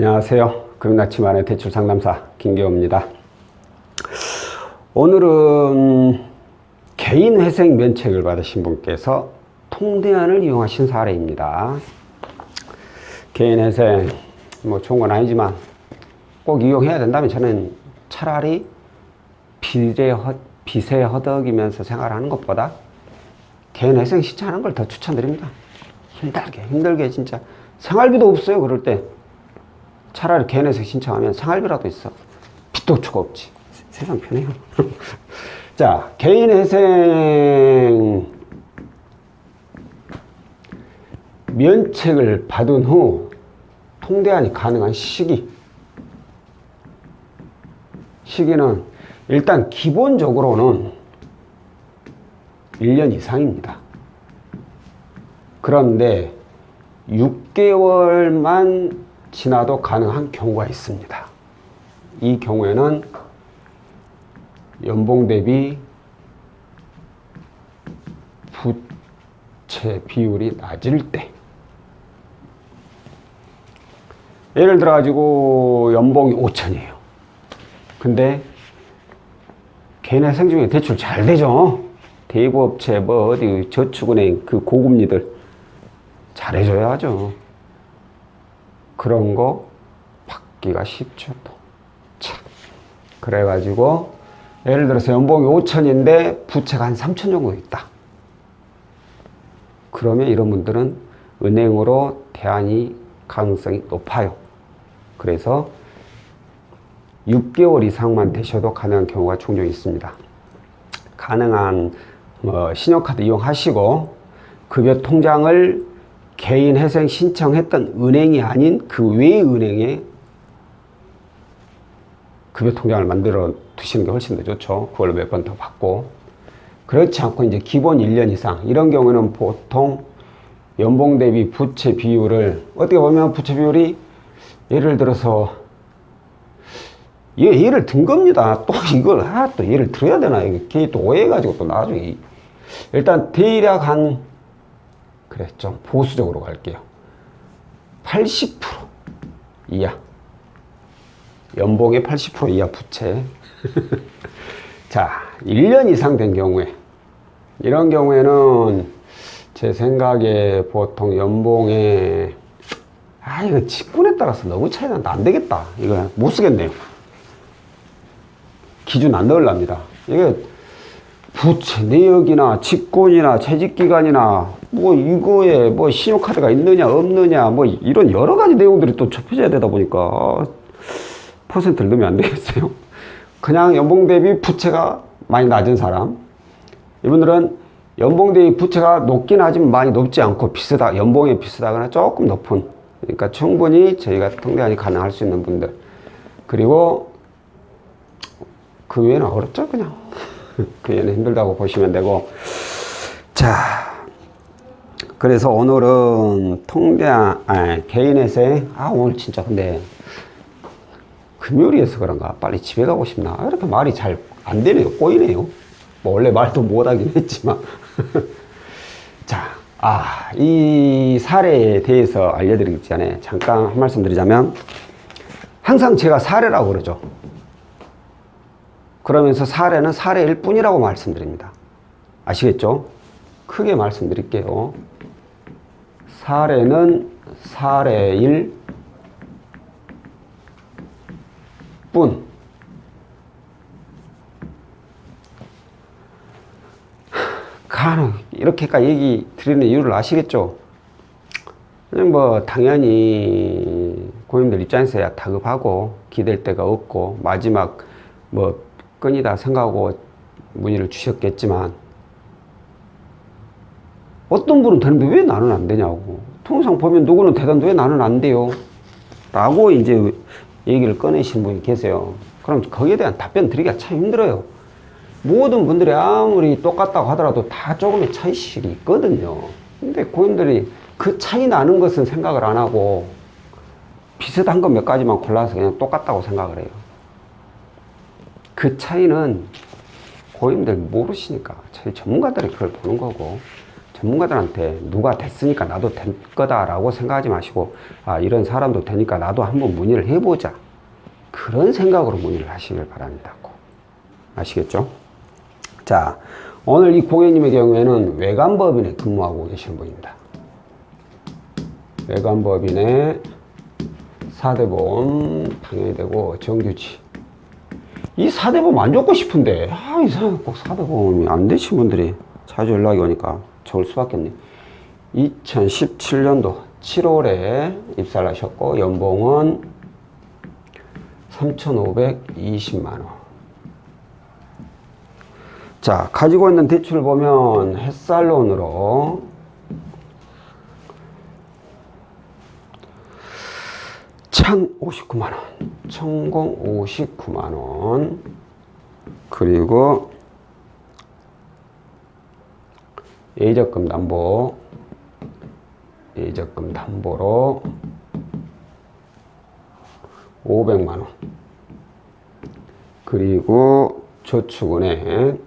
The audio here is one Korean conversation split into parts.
안녕하세요. 금나치만의 대출 상담사 김계호입니다. 오늘은 개인 회생 면책을 받으신 분께서 통대안을 이용하신 사례입니다. 개인 회생 뭐 좋은 건 아니지만 꼭 이용해야 된다면 저는 차라리 빚에 허, 빚에 허덕이면서 생활하는 것보다 개인 회생 신청하는 걸 더 추천드립니다. 힘들게 힘들게 진짜 생활비도 없어요 그럴 때 차라리 개인 회생 신청하면 생활비라도 있어. 빚도 추가 없지. 세- 세상 편해요. 자 개인 회생 면책을 받은 후 통대안이 가능한 시기. 시기는 일단 기본적으로는 1년 이상입니다. 그런데 6개월만 지나도 가능한 경우가 있습니다. 이 경우에는 연봉 대비 부채 비율이 낮을 때 예를 들어 가지고 연봉이 5천이에요. 근데 개인회생 중에 대출 잘 되죠. 대부업체 뭐 어디 저축은행 그 고금리들 잘해줘야 하죠. 그런 거 받기가 쉽죠 또. 참. 그래가지고 예를 들어서 연봉이 5천인데 부채가 한 3천 정도 있다. 그러면 이런 분들은 은행으로 대안이 가능성이 높아요. 그래서 6개월 이상만 되셔도 가능한 경우가 종종 있습니다. 가능한 뭐 신용카드 이용하시고 급여 통장을 개인 회생 신청했던 은행이 아닌 그외 은행에 급여 통장을 만들어 두시는 게 훨씬 더 좋죠. 그걸로 몇 번 더 받고. 그렇지 않고 이제 기본 1년 이상 이런 경우는 보통 연봉 대비 부채 비율을 어떻게 보면 부채 비율이 예를 들어서 얘 예를 든 겁니다. 또 이걸 아 또 예를 들어야 되나 이게 걔또 오해해가지고 또 나중에 이- 일단 대략 한 그래 좀 보수적으로 갈게요. 80% 이하 연봉의 80% 이하 부채. 자, 1년 이상 된 경우에 이런 경우에는 제 생각에 보통 연봉에 아 이거 직군에 따라서 너무 차이 난다 안 되겠다 이거 못 쓰겠네요. 기준 안 넣으랍니다. 이게 부채 내역이나 직권이나 재직기간이나 뭐 이거에 뭐 신용카드가 있느냐 없느냐 뭐 이런 여러 가지 내용들이 또 접혀져야 되다 보니까 퍼센트를 넣으면 안 되겠어요. 그냥 연봉 대비 부채가 많이 낮은 사람. 이분들은 연봉 대비 부채가 높긴 하지만 많이 높지 않고 비슷하 연봉에 비슷하거나 조금 높은 그러니까 충분히 저희가 통대안이 가능할 수 있는 분들. 그리고 그 외에는 어렵죠 그냥. 그 외에는 힘들다고 보시면 되고. 자 그래서 오늘은 통대안 아니, 개인회생 아 오늘 진짜 근데 금요일이어서 그런가 빨리 집에 가고 싶나 이렇게 말이 잘 안 되네요 꼬이네요 뭐 원래 말도 못하긴 했지만 자, 아, 이 사례에 대해서 알려드리기 전에 잠깐 한 말씀 드리자면 항상 제가 사례라고 그러죠. 그러면서 사례는 사례일 뿐이라고 말씀드립니다. 아시겠죠? 크게 말씀드릴게요. 사례는 사례일 뿐. 가능 이렇게까지 얘기 드리는 이유를 아시겠죠? 뭐 당연히 고객님들 입장에서야 다급하고 기댈 데가 없고 마지막 뭐 끈이다 생각하고 문의를 주셨겠지만 어떤 분은 되는데 왜 나는 안 되냐고 통상 보면 누구는 되던데 왜 나는 안 돼요? 라고 이제 얘기를 꺼내신 분이 계세요. 그럼 거기에 대한 답변 드리기가 참 힘들어요. 모든 분들이 아무리 똑같다고 하더라도 다 조금의 차이씩이 있거든요. 근데 고객님들이 그 차이 나는 것은 생각을 안 하고 비슷한 것 몇 가지만 골라서 그냥 똑같다고 생각을 해요. 그 차이는 고객님들 모르시니까 저희 전문가들이 그걸 보는 거고 전문가들한테 누가 됐으니까 나도 될 거다라고 생각하지 마시고 아 이런 사람도 되니까 나도 한번 문의를 해보자 그런 생각으로 문의를 하시길 바랍니다. 꼭. 아시겠죠? 자 오늘 이 고객님의 경우에는 외관법인에 근무하고 계시는 분입니다. 외관법인에 4대보험 당연히 되고 정규직 이 4대보험 안 좋고 싶은데 아 이상하게 꼭 4대보험이 안 되신 분들이 자주 연락이 오니까 적을 수밖에 없네. 2017년도 7월에 입사를 하셨고 연봉은 3,520만 원. 자 가지고 있는 대출을 보면 햇살론으로 1,059만 원, 1,059만 원, 그리고 예적금 담보, 예적금 담보로 500만 원, 그리고 저축은행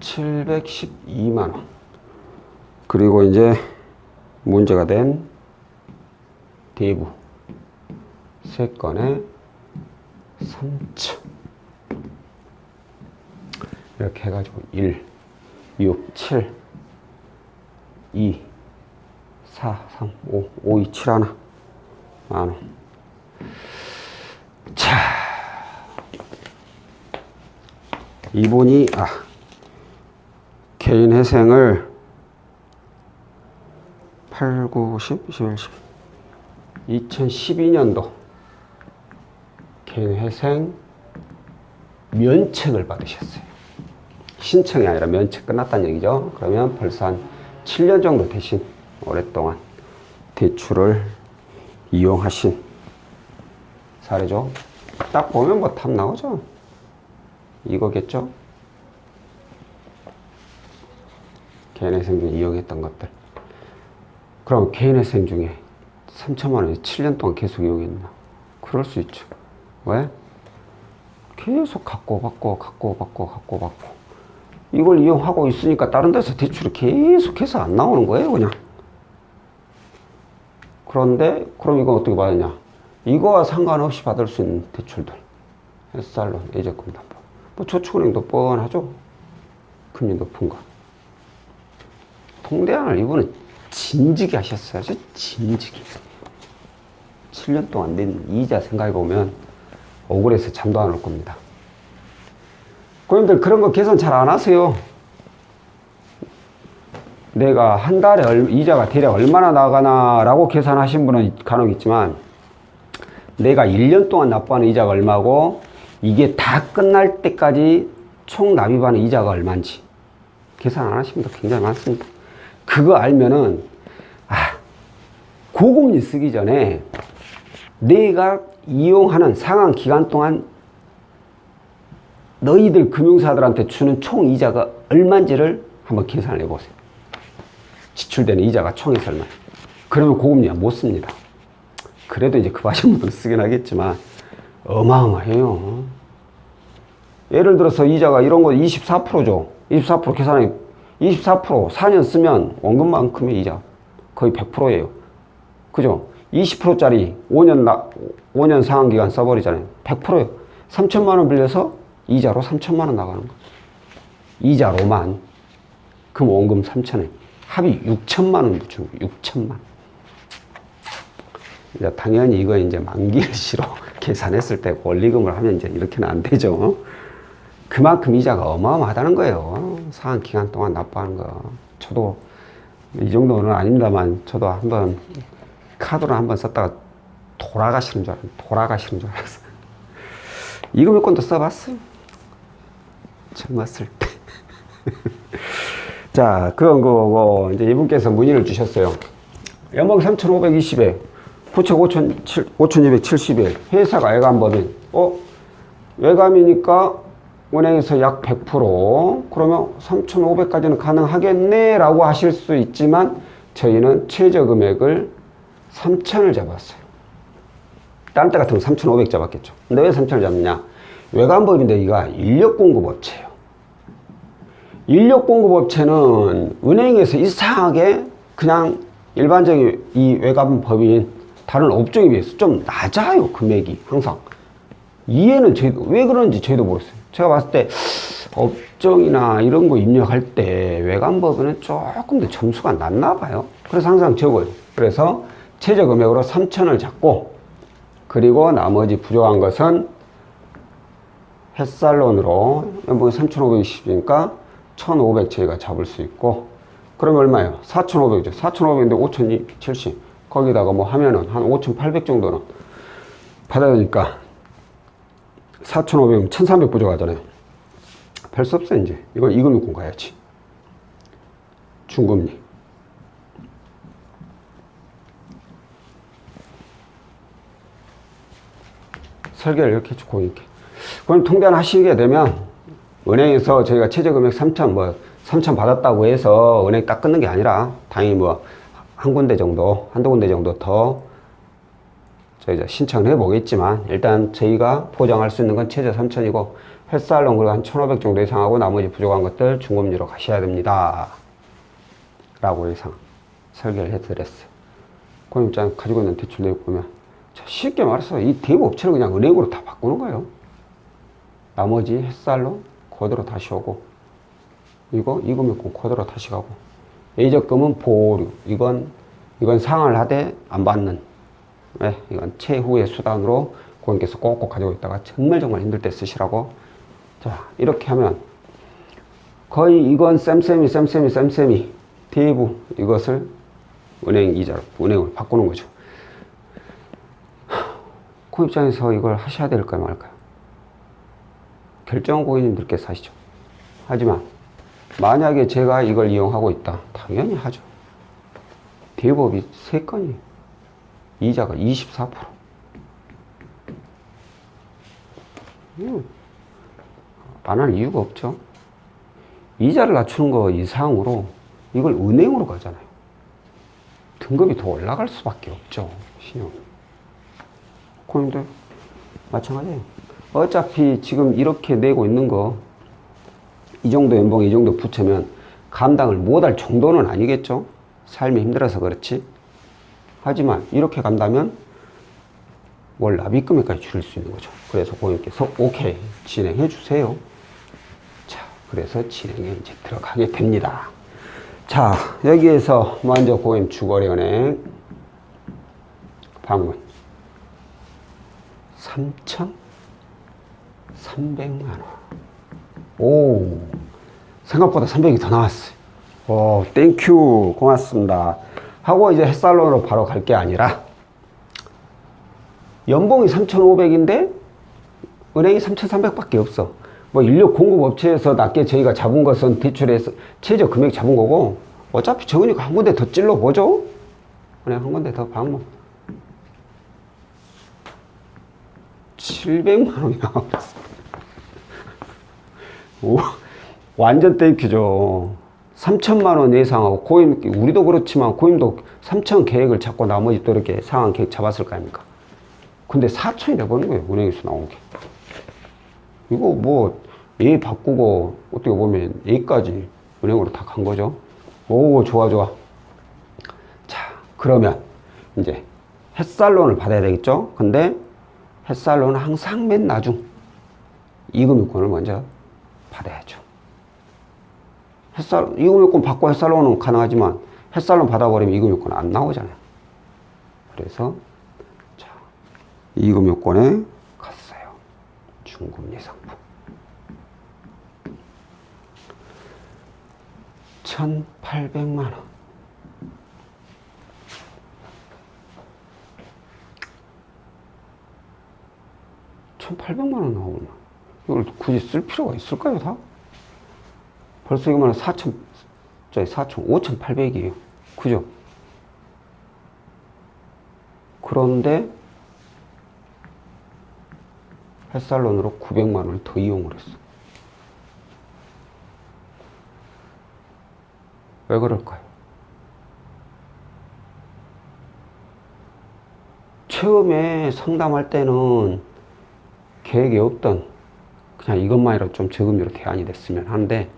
712만 원, 그리고 이제 문제가 된 대부 세 건에 3천 이렇게 해가지고 1, 6, 7, 2, 4, 3, 5, 5, 2, 7 하나 만원 자 이분이 아 개인 회생을 8, 9, 10, 11, 12. 2012년도 개인 회생 면책을 받으셨어요. 신청이 아니라 면책 끝났다는 얘기죠. 그러면 벌써 한 7년 정도 되신 오랫동안 대출을 이용하신 사례죠. 딱 보면 뭐 답 나오죠. 이거겠죠. 개인 회생 중 이용했던 것들. 그럼 개인 회생 중에 3천만 원이 7년 동안 계속 이용했나? 그럴 수 있죠. 왜? 계속 갖고 받고 갖고 받고 갖고 받고 이걸 이용하고 있으니까 다른 데서 대출이 계속해서 안 나오는 거예요, 그냥. 그런데 그럼 이거 어떻게 받느냐? 이거와 상관없이 받을 수 있는 대출들. 햇살론, 예적금 담보. 뭐 저축은행도 뻔하죠. 금리 높은 거. 통대안을 이분은 진지게 하셨어야죠. 진지게. 7년 동안 낸 이자 생각해보면 억울해서 잠도 안 올 겁니다. 고객님들 그런 거 계산 잘 안 하세요. 내가 한 달에 얼- 이자가 대략 얼마나 나가나라고 계산하신 분은 간혹 있지만 내가 1년 동안 납부하는 이자가 얼마고 이게 다 끝날 때까지 총 납입하는 이자가 얼마인지 계산 안 분들 굉장히 많습니다. 그거 알면은 아 고금리 쓰기 전에 내가 이용하는 상한 기간 동안 너희들 금융사들한테 주는 총 이자가 얼마인지를 한번 계산을 해보세요. 지출되는 이자가 총에서 얼마. 그러면 고금리가 못 씁니다. 그래도 이제 그 하신 분들은 쓰긴 하겠지만 어마어마해요. 예를 들어서 이자가 이런 거 24%죠. 24% 계산하기 24% 4년 쓰면 원금만큼의 이자 거의 100%예요. 그죠? 20%짜리 5년 나, 5년 상환 기간 써버리잖아요. 100%예요. 3천만 원 빌려서 이자로 3천만 원 나가는 거. 이자로만 그럼 원금 3천에 합이 6천만 원 붙여요. 6천만. 이제 당연히 이거 이제 만기일시로 계산했을 때 원리금을 하면 이제 이렇게는 안 되죠. 그만큼 이자가 어마어마하다는 거예요. 상한 기간 동안 납부하는 거. 저도 이 정도는 아닙니다만 저도 한번 카드로 한번 썼다가 돌아가시는 줄 알았어요. 돌아가시는 줄 알았어요. 건도 써봤어요. 젊었을 때. 자, 그건 그거고, 이제 이분께서 문의를 주셨어요. 연봉 3,520에 부채 5,270에 회사가 외감법인. 어? 외감이니까 은행에서 약 100% 그러면 3,500까지는 가능하겠네 라고 하실 수 있지만 저희는 최저 금액을 3,000을 잡았어요. 다른 때 같으면 3,500 잡았겠죠. 근데 왜 3,000을 잡느냐? 외관법인데 이가 인력 공급 업체예요. 인력 공급 업체는 은행에서 이상하게 그냥 일반적인 이 외감 법인 다른 업종에 비해서 좀 낮아요 금액이 항상. 이해는 저희도 왜 그런지 저희도 모르겠어요. 제가 봤을 때 업종이나 이런 거 입력할 때 외감 법인은 조금 더 점수가 낮나 봐요. 그래서 항상 적어요. 그래서 최저 금액으로 3천을 잡고 그리고 나머지 부족한 것은 햇살론으로 뭐 3,520이니까 1,500 저희가 잡을 수 있고 그럼 얼마예요? 4,500이죠. 4,500인데 5,270 거기다가 뭐 하면은 한 5,800 정도는 받아야 되니까 4,500이면 1,300 부족하잖아요. 별 수 없어 이제. 이건 이금융권 가야지. 중금리. 설계를 이렇게 주고 이렇게. 그럼 통계를 하시게 되면 은행에서 저희가 최저 금액 3천 뭐 3천 받았다고 해서 은행 딱 끊는 게 아니라 당연히 뭐 한 군데 정도 한두 군데 정도 더 저희가 신청을 해 보겠지만 일단 저희가 보장할 수 있는 건 최저 3천이고 햇살론 그리고 한1,500 정도 이상하고 나머지 부족한 것들 중금리로 가셔야 됩니다. 라고 이상 설계를 해드렸어요. 고임장 가지고 있는 대출 내역 보면 자, 쉽게 말해서 이 대부 업체를 그냥 은행으로 다 바꾸는 거예요. 나머지 햇살로 코드로 다시 오고 이거 이금융권 코드로 다시 가고 예적금은 보류 이건 이건 상환을 하되 안 받는 네, 이건 최후의 수단으로 고객께서 꼭꼭 가지고 있다가 정말 정말 힘들 때 쓰시라고 자 이렇게 하면 거의 이건 쌤쌤이 쌤쌤이 쌤쌤이 대부 이것을 은행 이자로 은행으로 바꾸는 거죠. 그 입장에서 이걸 하셔야 될까요 말까요? 결정은 고객님들께서 하시죠. 하지만 만약에 제가 이걸 이용하고 있다. 당연히 하죠. 대법이 3건이에요. 이자가 24%. 음, 안할 이유가 없죠. 이자를 낮추는 거 이상으로 이걸 은행으로 가잖아요. 등급이 더 올라갈 수밖에 없죠. 신용. 고객님들 마찬가지예요. 어차피 지금 이렇게 내고 있는 거 이 정도 연봉, 이 정도 부채면 감당을 못할 정도는 아니겠죠. 삶이 힘들어서 그렇지. 하지만 이렇게 간다면 월 납입 금액까지 줄일 수 있는 거죠. 그래서 고객님께서 오케이 진행해 주세요. 자, 그래서 진행에 이제 들어가게 됩니다. 자, 여기에서 먼저 고객님 주거래은행 방문 3,300만 원. 오, 생각보다 300이 더 나왔어요. 오, 땡큐, 고맙습니다. 하고 이제 햇살론으로 바로 갈 게 아니라, 연봉이 3,500인데, 은행이 3,300밖에 없어. 뭐 인력 공급 업체에서 낮게 저희가 잡은 것은 대출해서 최저 금액 잡은 거고, 어차피 적으니까 한 군데 더 찔러 보죠? 은행 한 군데 더 방문. 700만 원이 나왔어. 오, 완전 땡큐죠. 3천만 원 예상하고 고임 우리도 그렇지만 고임도 3천 계획을 잡고 나머지 또 이렇게 상한 계획 잡았을 거 아닙니까? 근데 4천이 돼버린 거예요 은행에서 나온 게. 이거 뭐예 바꾸고 어떻게 보면 예까지 은행으로 다 간 거죠. 오 좋아 좋아. 자 그러면 이제 햇살론을 받아야 되겠죠. 근데 햇살론은 항상 맨 나중 이금융권을 먼저 받아야죠. 햇살, 이금융권 받고 햇살론은 가능하지만 햇살론 받아버리면 이금융권 안 나오잖아요. 그래서 자, 이금융권에 갔어요. 중금리 상품. 1,800만 원. 천팔백만 원 나오나? 이걸 굳이 쓸 필요가 있을까요, 다? 벌써 이거만 4천, 저기 4천, 5,800이에요. 그죠? 그런데 햇살론으로 900만 원을 더 이용을 했어. 왜 그럴까요? 처음에 상담할 때는 계획이 없던 그냥 이것만이라도 좀 저금리로 대안이 됐으면 하는데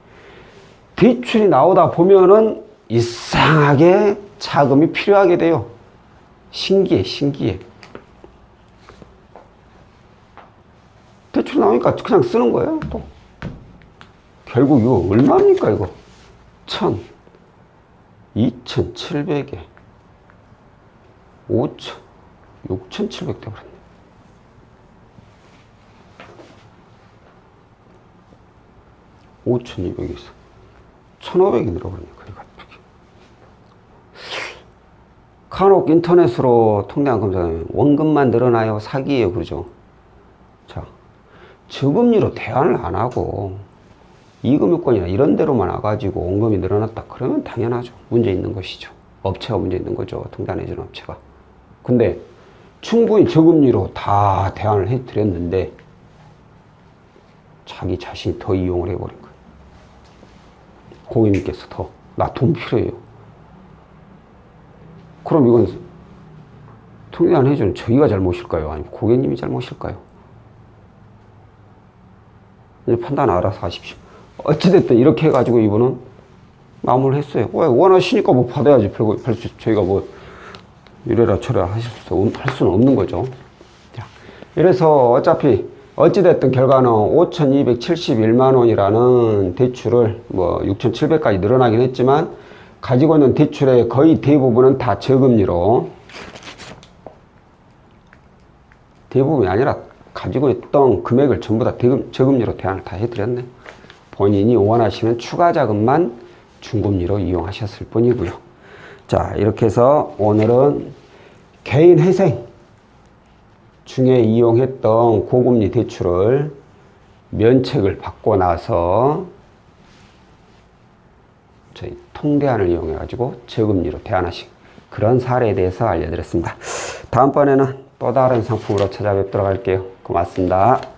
대출이 나오다 보면은 이상하게 자금이 필요하게 돼요. 신기해, 신기해. 대출 나오니까 그냥 쓰는 거예요, 또. 결국 이거 얼마입니까, 이거? 천, 이천, 칠백에, 오천, 육천, 칠백 돼버렸네. 오천 이백이 있어. 천오백이 늘어버리네, 거의 갑자기. 간혹 인터넷으로 통계한 검사는 원금만 늘어나요, 사기예요, 그러죠? 자, 저금리로 대안을 안 하고 이금융권이나 이런 데로만 와가지고 원금이 늘어났다. 그러면 당연하죠. 문제 있는 것이죠. 업체가 문제 있는 거죠. 통장내주는 업체가. 근데 충분히 저금리로 다 대안을 해드렸는데 자기 자신이 더 이용을 해버린 거예요. 고객님께서 더. 나 돈 필요해요. 그럼 이건 통장 해주는 저희가 잘못일까요? 아니면 고객님이 잘못일까요? 판단 알아서 하십시오. 어찌됐든 이렇게 해가지고 이분은 마무리를 했어요. 왜 원하시니까 뭐 받아야지. 별거, 별 수, 저희가 뭐 이래라 저래라 하실 수, 없- 할 수는 없는 거죠. 자, 이래서 어차피 어찌됐든 결과는 5,271만 원이라는 대출을 뭐 6,700까지 늘어나긴 했지만 가지고 있는 대출의 거의 대부분은 다 저금리로 대부분이 아니라 가지고 있던 금액을 전부 다 대금, 저금리로 대안을 다 해드렸네. 본인이 원하시는 추가 자금만 중금리로 이용하셨을 뿐이고요. 자, 이렇게 해서 오늘은 개인 회생 중에 이용했던 고금리 대출을 면책을 받고 나서 저희 통대안을 이용해 가지고 저금리로 대안하신 그런 사례에 대해서 알려드렸습니다. 다음번에는 또 다른 상품으로 찾아뵙도록 할게요. 고맙습니다.